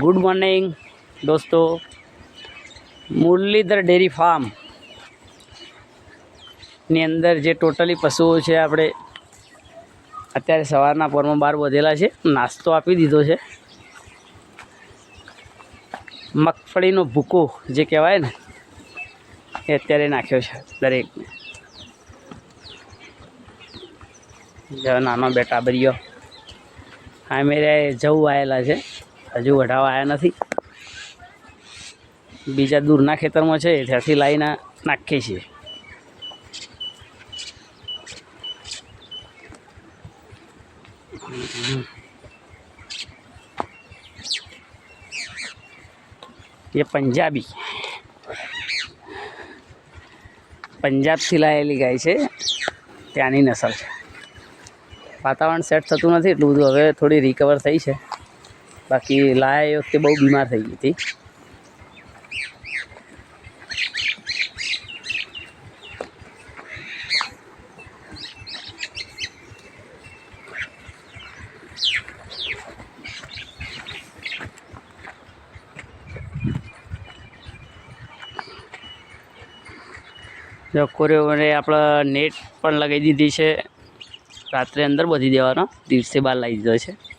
Good morning દોસ્તો. Muralidhar dairy ફાર્મની અંદર જે ટોટલી પશુઓ છે આપણે અત્યારે સવારના પોરમાં બહાર વધેલા છે. નાસ્તો આપી દીધો છે. મગફળીનો ભૂકો જે કહેવાય ને, એ અત્યારે નાખ્યો છે દરેક. નાનો બેટા બરિયો મેરે જવું આવેલા છે. હજુ વઢાવા આવ્યા નથી. બીજા દૂરના ખેતરમાં છે, ત્યાંથી લાવીને નાખીએ છીએ. એ પંજાબી. પંજાબથી લાવેલી ગાય છે, ત્યાંની નસલ છે. વાતાવરણ સેટ થતું નથી, એટલું બધું હવે થોડી રિકવર થઈ છે. બાકી લાયા એ વખતે બહુ બીમાર થઈ ગઈ હતી. જો કોરિયોને આપણે નેટ પણ લગાવી દીધી છે. રાત્રે અંદર બધી દેવાનો. દિવસે બહાર લાવી દીધો છે.